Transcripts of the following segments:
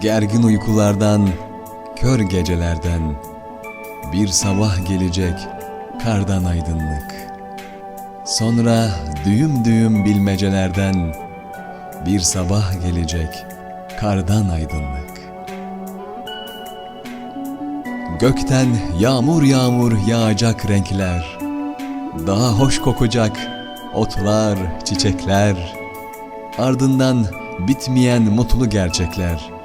Gergin uykulardan, kör gecelerden bir sabah gelecek kardan aydınlık. Sonra düğüm düğüm bilmecelerden bir sabah gelecek kardan aydınlık. Gökten yağmur yağmur yağacak renkler, daha hoş kokacak otlar, çiçekler, ardından bitmeyen mutlu gerçekler.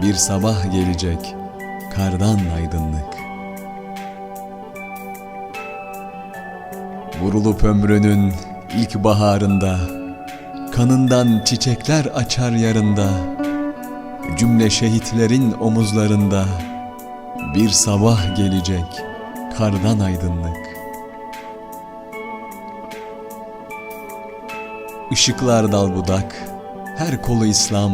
Bir sabah gelecek kardan aydınlık. Vurulup ömrünün ilk baharında, kanından çiçekler açar yarında, cümle şehitlerin omuzlarında, bir sabah gelecek kardan aydınlık. Işıklar dal budak, her kolu İslam,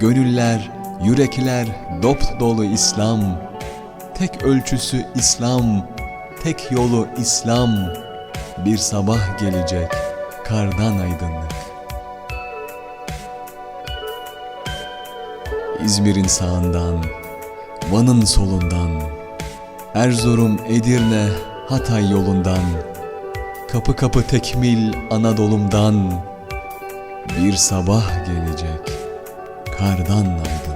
gönüller, yürekler dop dolu İslam. Tek ölçüsü İslam, tek yolu İslam. Bir sabah gelecek kardan aydınlık. İzmir'in sağından, Van'ın solundan, Erzurum, Edirne, Hatay yolundan, kapı kapı tekmil Anadolu'mdan bir sabah gelecek kardan aydın.